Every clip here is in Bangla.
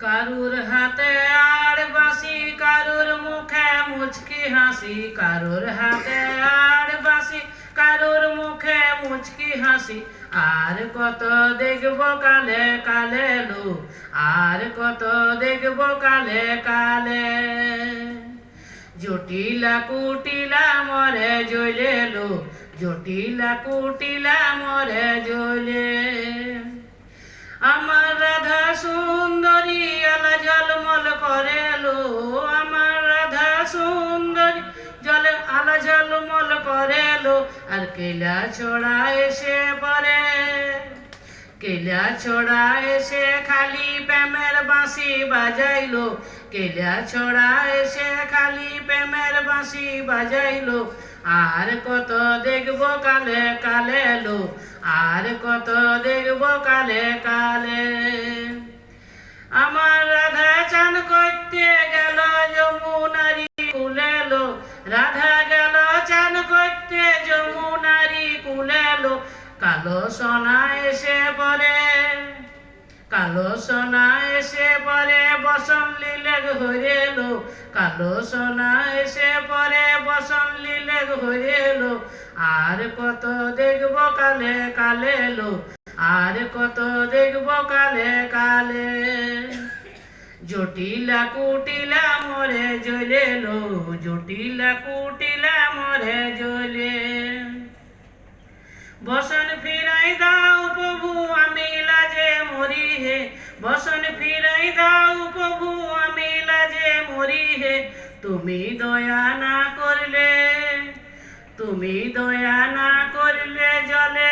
কারুর হাতে আর বাসি কারুর মুখে মুচকি হাসি কারুর হাতে আর বাসি কারুর মুখে মুচকি হাসি আর কত দেখব কালে কালে লো আর কত দেখব কালে কালে জটিলা কুটিলা মরে জ্বলে লো জটিলা কুটিলা মরে জ্বলে সুন্দরী আলা ঝলমল করে লো আমার রাধা সুন্দরী। জলে আলা ঝলমল করে লো আর কেলা ছড়া এসে পরে কেলা ছড়া এসে খালি প্রেমের বাঁশি বাজাইলো, কেলা ছড়া এসে খালি প্রেমের বাঁশি বাজাইলো। আর কত দেখব কালে কালে লো আর কত দেখব কালে কালে। রাধা গেল, চান করতে যমুনারি কুলেলো কালো সোনা এসে পরে কালো সোনা এসে পরে বসন লীলে হইল কালো সোনা এসে পরে বসন লীলে হইল আর কত দেখব কালে কালেলো আর কত দেখব কালে কালে। জটিলা কুটিলা মরে জ্বলে লো, জটিলা কুটিলা মরে জ্বলে। বসন ফিরাই দাও প্রভু, আমি লাজে মরি হে বসন ফিরাই দাও প্রভু, আমি লাজে মরি হে তুমি দয়া না করলে, তুমি দয়া না করলে জলে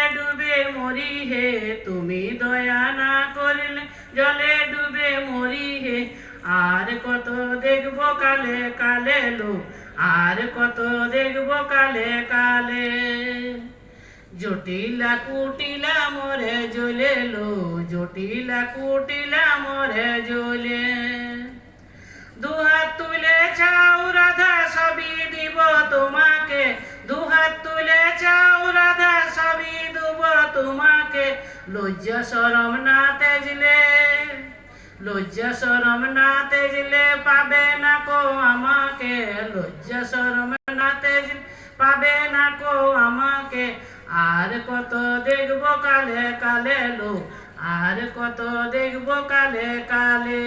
কালে কালে লো আর কত দেখব কালে কালে। জটিলা কুটিলা মরে জ্বলে লো, জটিলা কুটিলা মরে জ্বলে। দুহাত তুলে চাও রাধা, সবই দিব তোমাকে। দুহাত তুলে চাও রাধা, সবই দেব তোমাকে। লজ্জা শরম না তেজলে লজ্জা সরম না তেজলে পাবে না কো আমাকে। লজ্জা সরম না তেজলে পাবে না কো আমাকে। আর কত দেখব কালে কালে লো আর কত দেখব কালে কালে।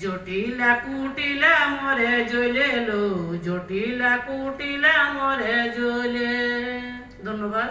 জটিলা কুটিলা মরে জ্বলে লো জটিলা কুটিলা মরে জ্বলে। ধন্যবাদ।